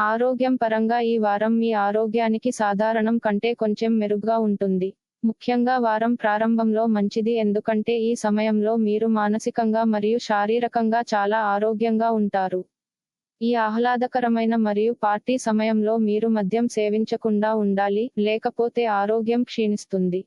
ఆరోగ్యం పరంగా ఈ వారం మీ ఆరోగ్యానికి సాధారణం కంటే కొంచెం మెరుగ్గా ఉంటుంది. ముఖ్యంగా వారం ప్రారంభంలో మంచిది ఎందుకంటే ఈ సమయంలో మీరు మానసికంగా మరియు శారీరకంగా చాలా ఆరోగ్యంగా ఉంటారు. ఈ ఆహ్లాదకరమైన మరియు పార్టీ సమయంలో మీరు మద్యం సేవించకుండా ఉండాలి లేకపోతే ఆరోగ్యం క్షీణిస్తుంది.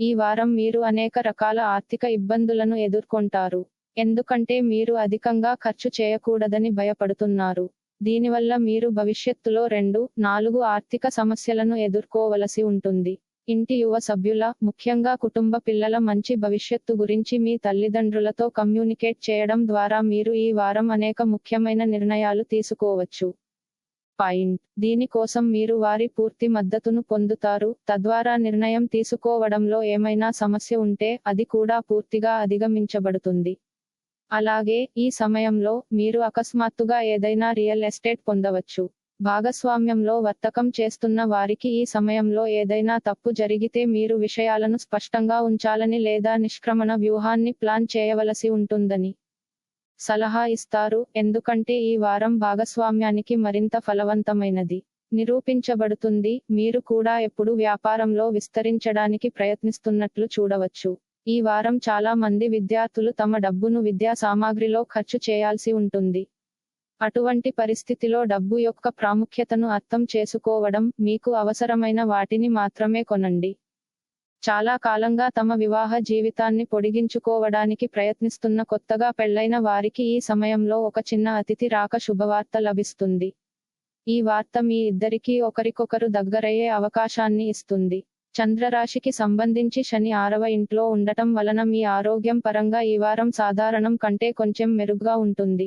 ఈ వారం మీరు అనేక రకాల ఆర్థిక ఇబ్బందులను ఎదుర్కొంటారు. ఎందుకంటే మీరు అధికంగా ఖర్చు చేయకూడదని భయపడుతున్నారు. దీనివల్ల మీరు భవిష్యత్తులో రెండు నాలుగు ఆర్థిక సమస్యలను ఎదుర్కోవలసి ఉంటుంది. ఇంటి యువ సభ్యుల ముఖ్యంగా కుటుంబ పిల్లల మంచి భవిష్యత్తు గురించి మీ తల్లిదండ్రులతో కమ్యూనికేట్ చేయడం ద్వారా మీరు ఈ వారం అనేక ముఖ్యమైన నిర్ణయాలు తీసుకోవచ్చు. పాయింట్. దీని కోసం మీరు వారి పూర్తి మద్దతును పొందుతారు. తద్వారా నిర్ణయం తీసుకోవడంలో ఏమైనా సమస్య ఉంటే అది కూడా పూర్తిగా అధిగమించబడుతుంది. అలాగే ఈ సమయంలో మీరు అకస్మాత్తుగా ఏదైనా రియల్ ఎస్టేట్ పొందవచ్చు. భాగస్వామ్యంలో వర్తకం చేస్తున్న వారికి ఈ సమయంలో ఏదైనా తప్పు జరిగితే మీరు విషయాలను స్పష్టంగా ఉంచాలని లేదా నిష్క్రమణ వ్యూహాన్ని ప్లాన్ చేయవలసి ఉంటుందని సలహా ఇస్తారు. ఎందుకంటే ఈ వారం భాగస్వామ్యానికి మరింత ఫలవంతమైనది. నిరూపించబడుతుంది. మీరు కూడా ఎప్పుడు వ్యాపారంలో విస్తరించడానికి ప్రయత్నిస్తున్నట్లు చూడవచ్చు. ఈ వారం చాలా మంది విద్యార్థులు తమ డబ్బును విద్యా సామాగ్రిలో ఖర్చు చేయాల్సి ఉంటుంది. అటువంటి పరిస్థితిలో డబ్బు యొక్క ప్రాముఖ్యతను అర్థం చేసుకోవడం మీకు అవసరమైన వాటిని మాత్రమే కొనండి. చాలా కాలంగా తమ వివాహ జీవితాన్ని పొడిగించుకోవడానికి ప్రయత్నిస్తున్న కొత్తగా పెళ్ళైన వారికి ఈ సమయంలో ఒక చిన్న అతిథి రాక శుభవార్త లభిస్తుంది. ఈ వార్త మీ ఇద్దరికీ ఒకరికొకరు దగ్గరయ్యే అవకాశాన్ని ఇస్తుంది. చంద్రరాశికి సంబంధించి శని ఆరవ ఇంట్లో ఉండటం వలన మీ ఆరోగ్యం పరంగా ఈ వారం సాధారణం కంటే కొంచెం మెరుగ్గా ఉంటుంది.